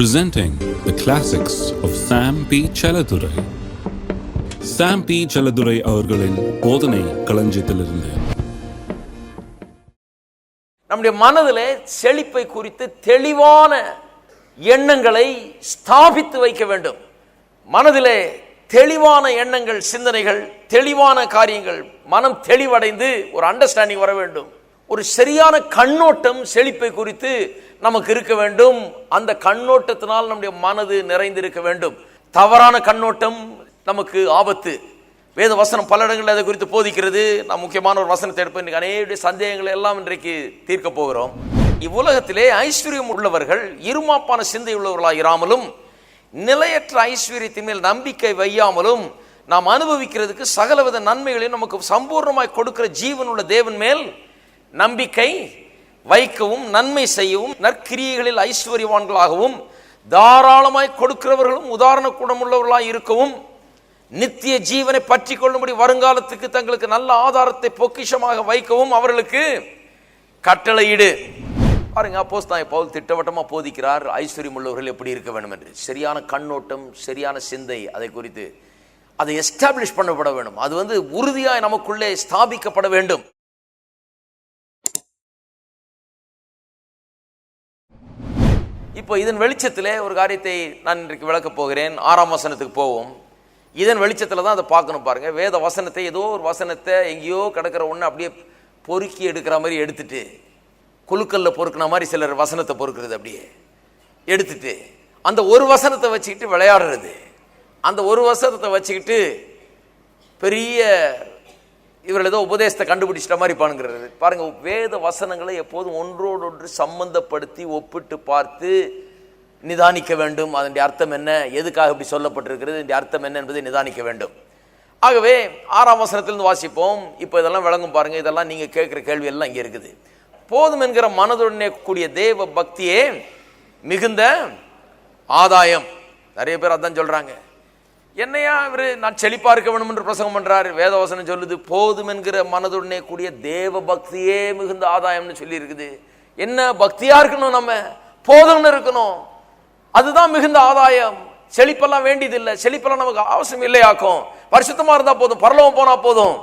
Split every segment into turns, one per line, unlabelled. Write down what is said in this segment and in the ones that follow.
presenting the classics of Sam P. Chaladurai. Sam P Chelladurai அவர்களின் போதனை களஞ்சியத்திலிருந்து
நம்முடைய மனதிலே செழிப்பை குறித்து தெளிவான எண்ணங்களை ஸ்தாபித்து வைக்க வேண்டும் மனதிலே தெளிவான எண்ணங்கள் சிந்தனைகள் தெளிவான காரியங்கள் மனம் தெளிவடைந்து ஒரு அண்டர்ஸ்டாண்டிங் வர வேண்டும் ஒரு சரியான கண்ணோட்டம் செழிப்பை குறித்து நமக்கு இருக்க வேண்டும். அந்த கண்ணோட்டத்தினால் நம்முடைய மனது நிறைந்திருக்க வேண்டும். தவறான கண்ணோட்டம் நமக்கு ஆபத்து. வேத வசனம் பல இடங்களில் அதை குறித்து போதிக்கிறது. நான் முக்கியமான ஒரு வசனத்தை எடுப்பேன் இன்றைக்கு அநேக சந்தேகங்களை எல்லாம் இன்றைக்கு தீர்க்க போகிறோம். இவ்வுலகத்திலே ஐஸ்வர்யம் உள்ளவர்கள் இருமாப்பான சிந்தை உள்ளவர்களாக இராமலும் நிலையற்ற ஐஸ்வர்யத்தின் மேல் நம்பிக்கை வையாமலும் நாம் அனுபவிக்கிறதுக்கு சகலவித நன்மைகளையும் நமக்கு சம்பூர்ணமாய் கொடுக்கிற ஜீவனுள்ள தேவன் மேல் நம்பிக்கை வைக்கவும் நன்மை செய்யவும் நற்கிரியைகளில் ஐஸ்வர்யவான்களாகவும் தாராளமாய் கொடுக்கிறவர்களும் உதாரண குணமுள்ளவர்களாய் இருக்கவும் நித்திய ஜீவனை பற்றி கொள்ளும்படி வருங்காலத்துக்கு தங்களுக்கு நல்ல ஆதாரத்தை பொக்கிஷமாக வைக்கவும் அவர்களுக்கு கட்டளையிடு. பாருங்க அப்போஸ் தான் பவுல் திட்டவட்டமாக போதிக்கிறார் ஐஸ்வர்யம் உள்ளவர்கள் எப்படி இருக்க வேண்டும் என்று. சரியான கண்ணோட்டம் சரியான சிந்தை அதை குறித்து. அதை எஸ்டாப்ளிஷ் பண்ணப்பட வேண்டும். அது வந்து உறுதியாக நமக்குள்ளே ஸ்தாபிக்கப்பட வேண்டும். இப்போ இதன் வெளிச்சத்தில் ஒரு காரியத்தை நான் இன்றைக்கு விளக்கப் போகிறேன். ஆறாம் வசனத்துக்கு போவோம். இதன் வெளிச்சத்தில் தான் அதை பார்க்கணும் பாருங்கள் வேத வசனத்தை ஏதோ ஒரு வசனத்தை எங்கேயோ கிடக்கிற ஒன்று அப்படியே பொறுக்கி எடுக்கிற மாதிரி எடுத்துட்டு குழுக்கல்ல பொறுக்கின மாதிரி சிலர் வசனத்தை பொறுக்கிறது அப்படியே எடுத்துட்டு அந்த ஒரு வசனத்தை வச்சுக்கிட்டு விளையாடுறது. அந்த ஒரு வசனத்தை வச்சுக்கிட்டு பெரிய இவர்கள் ஏதோ உபதேசத்தை கண்டுபிடிச்சிட்ட மாதிரி பாருங்கிறது பாருங்க வேத வசனங்களை எப்போதும் ஒன்றோடு ஒன்று சம்பந்தப்படுத்தி ஒப்பிட்டு பார்த்து நிதானிக்க வேண்டும். அதனுடைய அர்த்தம் என்ன? எதுக்காக இப்படி சொல்லப்பட்டிருக்கிறது? இதனுடைய அர்த்தம் என்ன என்பதை நிதானிக்க வேண்டும். ஆகவே ஆறாம் வசனத்திலிருந்து வாசிப்போம். இப்போ இதெல்லாம் விளங்கும் பாருங்க. இதெல்லாம் நீங்க கேட்குற கேள்வி எல்லாம் இங்கே இருக்குது. போதும் என்கிற மனதுடனே கூடிய தேவ பக்தியே மிகுந்த ஆதாயம். நிறைய பேர் அதான் சொல்றாங்க. என்னையா இவர்? நான் செழிப்பாக இருக்க வேண்டும் என்று பிரசங்கம் பண்ணுறார் வேதவசனம் சொல்லுது போதும் என்கிற மனதுடனே கூடிய தேவ பக்தியே மிகுந்த ஆதாயம்னு சொல்லி இருக்குது என்ன பக்தியாக இருக்கணும் நம்ம? போதும்னு இருக்கணும். அதுதான் மிகுந்த ஆதாயம். செழிப்பெல்லாம் வேண்டியதில்லை. செழிப்பெல்லாம் நமக்கு அவசியம் இல்லையாக்கும். பரிசுத்தமாக இருந்தால் போதும். பரலவம் போனால் போதும்.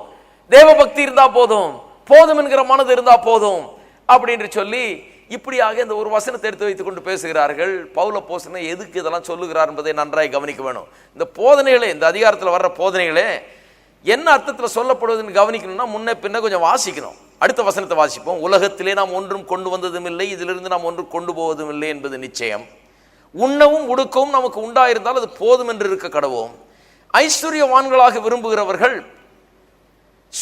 தேவ பக்தி இருந்தால் போதும். போதும் என்கிற மனது இருந்தால் போதும். அப்படின்னு சொல்லி இப்படியாக இந்த ஒரு வசனத்தை எடுத்து வைத்துக் கொண்டு பேசுகிறார்கள். பவுல போசனை எதுக்கு இதெல்லாம் சொல்லுகிறார் என்பதை நன்றாய் கவனிக்க வேணும். இந்த போதனைகளே இந்த அதிகாரத்தில் வர்ற போதனைகளே என்ன அர்த்தத்தில் சொல்லப்படுவதுன்னு கவனிக்கணும்னா முன்ன பின்ன கொஞ்சம் வாசிக்கணும். அடுத்த வசனத்தை வாசிப்போம். உலகத்திலே நாம் ஒன்றும் கொண்டு வந்ததும் இல்லை இதிலிருந்து நாம் ஒன்றும் கொண்டு போவதும் இல்லை என்பது நிச்சயம். உண்ணவும் உடுக்கவும் நமக்கு உண்டாயிருந்தால் அது போதும் என்று இருக்க கடவோம் ஐஸ்வர்யவான்களாக விரும்புகிறவர்கள்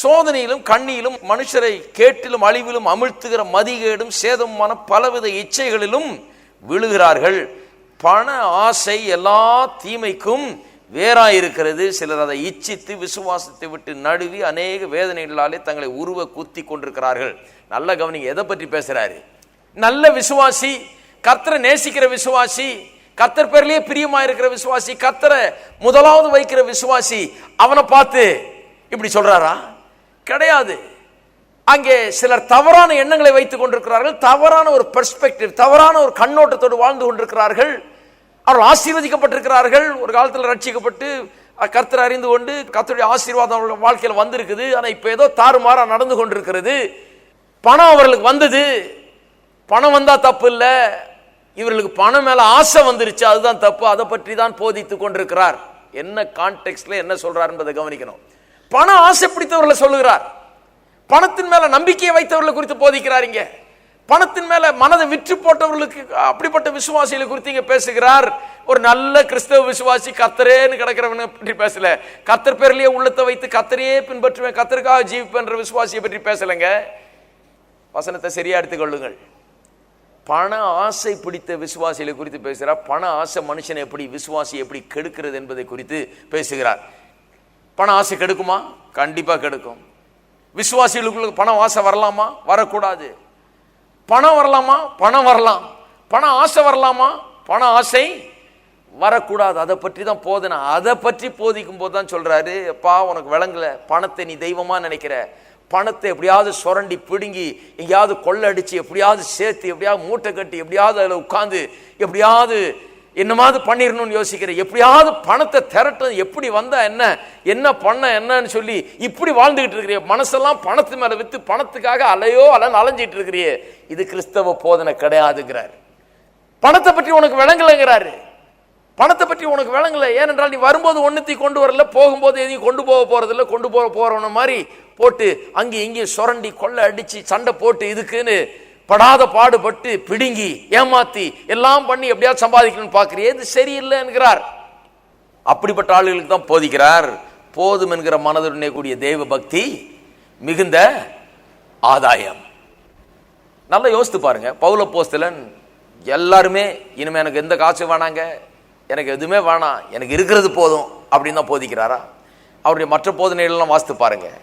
சோதனையிலும் கண்ணியிலும் மனுஷரை கேட்டிலும் அழிவிலும் அமிழ்த்துகிற மதிகேடும் சேதமான பலவித இச்சைகளிலும் விழுகிறார்கள். பண ஆசை எல்லா தீமைக்கும் வேறாயிருக்கிறது. சிலர் அதை இச்சித்து விசுவாசத்தை விட்டு நடுவி அநேக வேதனைகளாலே தங்களை உருவ குத்தி கொண்டிருக்கிறார்கள். நல்ல கவனிங்க எதை பற்றி பேசுறாரு? நல்ல விசுவாசி கர்த்தரை நேசிக்கிற விசுவாசி கர்த்தர் பேர்லயே பிரியமா இருக்கிற விசுவாசி கர்த்தரை முதலாவது வைக்கிற விசுவாசி அவனை பார்த்து இப்படி சொல்றாரா? கிடையாது. அங்கே சிலர் தவறான எண்ணங்களை வைத்துக் கொண்டிருக்கிறார்கள். தவறான ஒரு பெர்ஸ்பெக்டிவ் தவறான ஒரு கண்ணோட்டத்தோடு வாழ்ந்து கொண்டிருக்கிறார்கள். அவர்கள் ஆசீர்வதிக்கப்பட்டிருக்கிறார்கள். ஒரு காலத்தில் ரட்சிக்கப்பட்டு கர்த்தர் அறிந்து கொண்டு கர்த்தருடைய ஆசீர்வாதம் அவர்கள் வாழ்க்கையில் வந்திருக்குது. ஆனால் இப்போ ஏதோ தாறுமாறாக நடந்து கொண்டிருக்கிறது. பணம் அவர்களுக்கு வந்தது. பணம் வந்தால் தப்பு இல்லை. இவர்களுக்கு பணம் மேலே ஆசை வந்துருச்சு. அதுதான் தப்பு. அதை பற்றி தான் போதித்து கொண்டிருக்கிறார். என்ன கான்டெக்ட்ல என்ன சொல்றார் என்பதை கவனிக்கணும். பண ஆசை பிடித்தவர்களை சொல்லுகிறார். பணத்தின் மேல நம்பிக்கையை வைத்தவர்களை குறித்து போதிக்கிறார் இங்க. பணத்தின் மேல மனதை விற்று போட்டவர்களுக்கு அப்படிப்பட்ட விசுவாசிகளை குறித்து இங்க பேசுகிறார். ஒரு நல்ல கிறிஸ்தவ விசுவாசி கத்தரேன்னு கிடக்கிறவனை பற்றி பேசல. கத்தர் பேர்லயே உள்ளத்தை வைத்து கத்தரையே பின்பற்றுவேன் கத்தருக்காக ஜீவிப்பேன்ற விசுவாசியை பற்றி பேசலைங்க. வசனத்தை சரியா எடுத்துக்கொள்ளுங்கள். பண ஆசை பிடித்த விசுவாசிகளை குறித்து பேசுகிறார். பண ஆசை மனுஷனை எப்படி விசுவாசி எப்படி கெடுக்கிறது என்பதை குறித்து பேசுகிறார். பண ஆசை கெடுக்குமா? கண்டிப்பாக கெடுக்கும். விசுவாசிகளுக்குள்ள பணம் ஆசை வரலாமா? வரக்கூடாது. பணம் வரலாமா? பணம் வரலாம். பண ஆசை வரலாமா? பண ஆசை வரக்கூடாது. அதை பற்றி தான் போதனை. அதை பற்றி போதிக்கும் போது தான் சொல்கிறாரு அப்பா உனக்கு விளங்கலை. பணத்தை நீ தெய்வமாக நினைக்கிற? பணத்தை எப்படியாவது சுரண்டி பிடுங்கி எங்கேயாவது கொள்ளடிச்சு எப்படியாவது சேர்த்து எப்படியாவது மூட்டை கட்டி எப்படியாவது அதில் உட்காந்து எப்படியாவது என்னமாவது பண்ணிடணும்னு யோசிக்கிறேன் எப்படியாவது பணத்தை திரட்டும் எப்படி வந்தா என்ன என்ன பண்ண என்னன்னு சொல்லி இப்படி வாழ்ந்துகிட்டு இருக்கிறிய மனசெல்லாம் பணத்து மேலே விற்று பணத்துக்காக அலையோ அலன்னு அலைஞ்சிட்டு இருக்கிறியே இது கிறிஸ்தவ போதனை கிடையாதுங்கிறார். பணத்தை பற்றி உனக்கு விளங்கலைங்கிறாரு. பணத்தை பற்றி உனக்கு விளங்கலை. ஏனென்றால் நீ வரும்போது ஒன்றுத்தையும் கொண்டு வரல போகும்போது எதையும் கொண்டு போக போகிறதில்ல கொண்டு போக போகிறவன மாதிரி போட்டு அங்கே இங்கே சுரண்டி கொள்ளை அடித்து சண்டை போட்டு இதுக்குன்னு படாத பாடுபட்டு பிடுங்கி ஏமாத்தி எல்லாம் பண்ணி எப்படியாவது சம்பாதிக்கணும்னு பார்க்குறியே இது சரியில்லை என்கிறார். அப்படிப்பட்ட ஆளுகளுக்கு தான் போதிக்கிறார். போதும் என்கிற மனதுடனே கூடிய தெய்வ பக்தி மிகுந்த ஆதாயம். நல்லா யோசித்து பாருங்க. பௌல போஸ்தலன் எல்லாருமே இனிமேல் எனக்கு எந்த காசும் வேணாங்க எனக்கு எதுவுமே வேணாம் எனக்கு இருக்கிறது போதும் அப்படின்னு தான் போதிக்கிறாரா? அவருடைய மற்ற போதனைகள்லாம் வாசித்து பாருங்கள்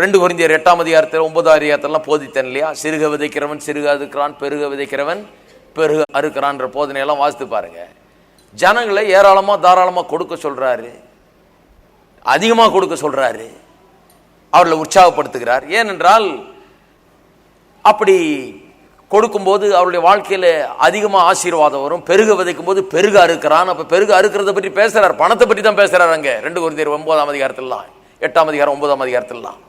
ரெண்டு குறைந்தியர் எட்டாம் அதிகாரத்தில் ஒன்பதாம் அதிகாரத்திலாம் போதித்தேன் இல்லையா? சிறுக விதைக்கிறவன் சிறுக அறுக்கிறான் பெருக விதைக்கிறவன் பெருக அறுக்கிறான்ற போதனையெல்லாம் வாசித்து பாருங்க. ஜனங்களை ஏராளமாக தாராளமாக கொடுக்க சொல்கிறாரு அதிகமாக கொடுக்க சொல்கிறாரு அவர்களை உற்சாகப்படுத்துகிறார். ஏனென்றால் அப்படி கொடுக்கும்போது அவருடைய வாழ்க்கையில் அதிகமாக ஆசீர்வாதம் வரும். பெருக விதைக்கும் போது பெருக அறுக்கிறான். அப்போ பெருக அறுக்கிறத பற்றி பேசுகிறார் பணத்தை பற்றி தான் பேசுகிறார் அங்கே. ரெண்டு குருந்தியர் ஒன்பதாம் அதிகாரத்திலாம் எட்டாம் அதிகாரம் ஒன்பதாம் அதிகாரத்திலாம்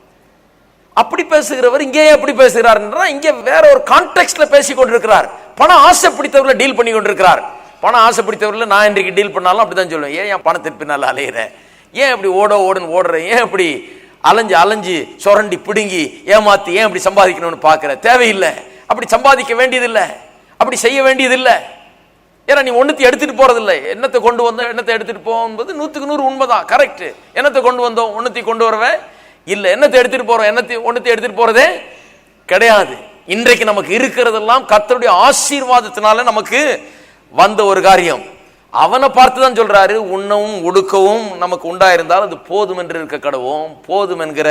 அப்படி பேசுகிறவர் இங்கேயே எப்படி பேசுகிறார் என்றால் இங்கே வேற ஒரு கான்டெக்ட்ல பேசி கொண்டிருக்கிறார் பணம் ஆசை பிடித்தவர்களை டீல் பண்ணி கொண்டிருக்கிறார் பணம் ஆசை பிடித்தவர்களை நான் இன்றைக்கு டீல் பண்ணாலும் அப்படிதான் சொல்லுவேன். ஏன் என் பணத்திற்கு பின்னால் அலையிறேன்? ஏன் இப்படி ஓட ஓடுன்னு ஓடுறேன்? ஏன் இப்படி அலைஞ்சு அலைஞ்சு சுரண்டி பிடுங்கி ஏமாத்தி ஏன் இப்படி சம்பாதிக்கணும்னு பார்க்குற? தேவையில்லை. அப்படி சம்பாதிக்க வேண்டியதில்லை. அப்படி செய்ய வேண்டியதில்லை. ஏன்னா நீ ஒன்றுத்தை எடுத்துட்டு போறதில்லை. என்னத்தை கொண்டு வந்தோம் என்னத்தை எடுத்துட்டு போகும்போது நூற்றுக்கு நூறு உண்மைதான். கரெக்ட் என்னத்தை கொண்டு வந்தோம் ஒன்றுத்தை கொண்டு வரவே இல்லை என்னத்தை எடுத்துகிட்டு போகிறோம் என்னத்தை ஒன்றுத்தை எடுத்துகிட்டு போகிறதே கிடையாது. இன்றைக்கு நமக்கு இருக்கிறதெல்லாம் கத்தருடைய ஆசீர்வாதத்தினால நமக்கு வந்த ஒரு காரியம். அவனை பார்த்து தான் சொல்கிறாரு உண்ணவும் ஒடுக்கவும் நமக்கு உண்டாயிருந்தால் அது போதும் என்று இருக்க கடவும் போதும் என்கிற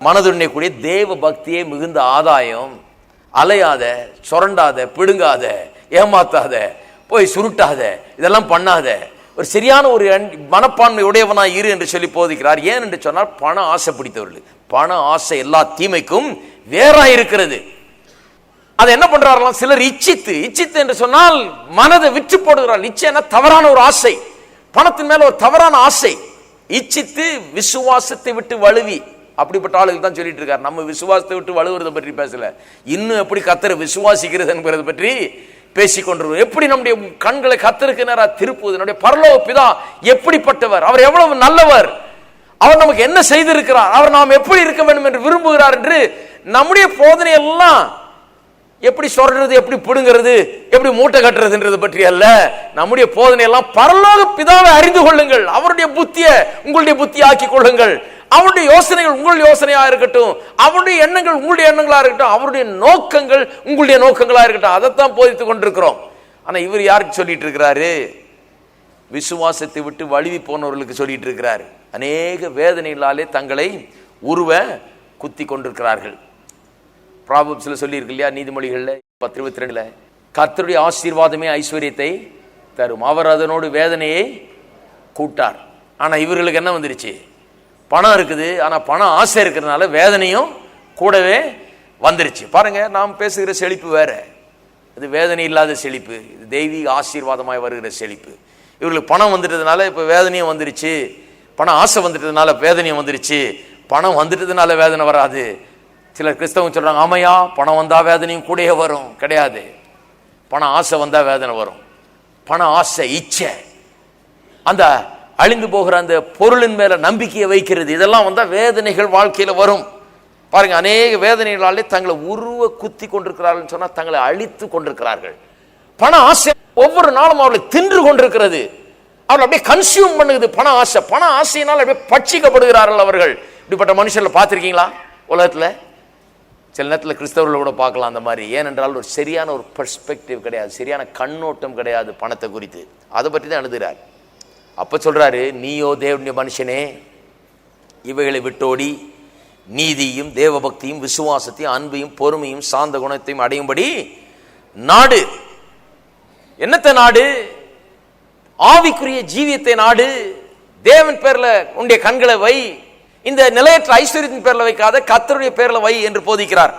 மனதுடனே தேவ பக்தியே மிகுந்த ஆதாயம். அலையாத சுரண்டாத பிடுங்காத ஏமாத்தாத போய் சுருட்டாத இதெல்லாம் பண்ணாத. ஒரு சரியான ஒரு அன்- மனப்பான்மை உடையவனாக இரு என்று சொல்லி போதிக்கிறார். ஏன் என்று சொன்னால் பண ஆசை பிடித்தவர்கள். பண ஆசை எல்லா தீமைக்கும் வேறாய் இருக்கிறது. அதை என்ன பண்றாரலாம் சிலர் இச்சித்து இச்சித்து என்று சொன்னால் மனதை விற்று போடுகிறார். நிச்சயம் தவறான ஒரு ஆசை. பணத்தின் மேல ஒரு தவறான ஆசை. இச்சித்து விசுவாசத்தை விட்டு வழுவி. அப்படிப்பட்ட ஆளுகள் தான் சொல்லிட்டு இருக்காரு. நம்ம விசுவாசத்தை விட்டு வழுவுறதை பற்றி பேசல. இன்னும் எப்படி கத்தரை விசுவாசிக்கிறது என்பதை பற்றி பேசிக் கொண்டிருக்கிறோம் எப்படி நம்முடைய கண்களை கத்தருக்கு திருப்புவது நம்முடைய பரலோக பிதா எப்படிப்பட்டவர்? அவர் எவ்வளவு நல்லவர்? அவர் நமக்கு என்ன செய்திருக்கிறார்? அவர் நாம் எப்படி இருக்க வேண்டும் என்று விரும்புகிறார் என்று நம்முடைய போதனை எல்லாம் எப்படி சொல்றது எப்படி பிடுங்கிறது எப்படி மூட்டை கட்டுறதுன்றது பற்றி அல்ல. நம்முடைய போதனை எல்லாம் பரலோக பிதாவை அறிந்து கொள்ளுங்கள். அவருடைய புத்தியை உங்களுடைய புத்தி ஆக்கி கொள்ளுங்கள். அவருடைய யோசனைகள் உங்களுடைய யோசனையா இருக்கட்டும் அவருடைய எண்ணங்கள் உங்களுடைய எண்ணங்களா இருக்கட்டும் அவருடைய நோக்கங்கள் உங்களுடைய நோக்கங்களா இருக்கட்டும் அதைத்தான் போதித்து கொண்டிருக்கிறோம். ஆனா இவர் யாருக்கு சொல்லிட்டு இருக்கிறாரு? விசுவாசத்தை விட்டு வழுவி போனவர்களுக்கு சொல்லிட்டு இருக்கிறார். அநேக வேதனைகளாலே தங்களை உருவ குத்தி கொண்டிருக்கிறார்கள். ப்ராபப்ஸில் சொல்லியிருக்கு இல்லையா நீதிமொழிகளில் பத்து இருபத்தி ரெண்டில் கர்த்தருடைய ஆசீர்வாதமே ஐஸ்வர்யத்தை தரும். அவர் அதனோடு வேதனையை கூட்டார். ஆனால் இவர்களுக்கு என்ன வந்துருச்சு? பணம் இருக்குது ஆனால் பணம் ஆசை இருக்கிறதுனால வேதனையும் கூடவே வந்துருச்சு. பாருங்க நாம் பேசுகிற செழிப்பு வேற. இது வேதனை இல்லாத செழிப்பு இது தெய்வீக ஆசீர்வாதமாய் வருகிற செழிப்பு. இவர்களுக்கு பணம் வந்துட்டதுனால இப்போ வேதனையும் வந்துருச்சு. பணம் ஆசை வந்துட்டதுனால வேதனையும் வந்துருச்சு. பணம் வந்துட்டதுனால வேதனை வராது. சிலர் கிறிஸ்தவங்க சொல்கிறாங்க ஆமையா பணம் வந்தால் வேதனையும் கூடயே வரும். கிடையாது. பணம் ஆசை வந்தால் வேதனை வரும். பண ஆசை இச்சை. அந்த அழிந்து போகிற அந்த பொருளின் மேல நம்பிக்கையை வைக்கிறது. இதெல்லாம் வந்தால் வேதனைகள் வாழ்க்கையில் வரும். பாருங்க அநேக வேதனைகளாலே தங்களை உருவ குத்தி கொண்டிருக்கிறார்கள் சொன்னா தங்களை அழித்து கொண்டிருக்கிறார்கள். பண ஆசை ஒவ்வொரு நாளும் அவர்களை தின்று கொண்டிருக்கிறது. அவர்கள் அப்படியே கன்சியூம் பண்ணுது பண ஆசை. பண ஆசையினால் அப்படியே பட்சிக்கப்படுகிறார்கள் அவர்கள். இப்படிப்பட்ட மனுஷர்களை பார்த்துருக்கீங்களா? உலகத்தில்? சில நேரத்தில் கிறிஸ்தவர்களை கூட பார்க்கலாம் அந்த மாதிரி. ஏனென்றால் ஒரு சரியான ஒரு பெர்ஸ்பெக்டிவ் கிடையாது. சரியான கண்ணோட்டம் கிடையாது பணத்தை குறித்து. அதை பற்றி தான் எழுதுகிறார். அப்போ சொல்கிறாரு நீயோ தேவனுடைய மனுஷனே இவைகளை விட்டோடி நீதியும் தேவபக்தியும் விசுவாசத்தையும் அன்பையும் பொறுமையும் சாந்த குணத்தையும் அடையும்படி நாடு. என்னத்த நாடு? ஆவிக்குரிய ஜீவியத்தை நாடு. தேவன் பேரில் உன்னுடைய கண்களை வை. இந்த நிலையற்ற ஐஸ்வர்யத்தின் பேரில் வைக்காத கத்தருடைய பேரில் வை என்று போதிக்கிறார்.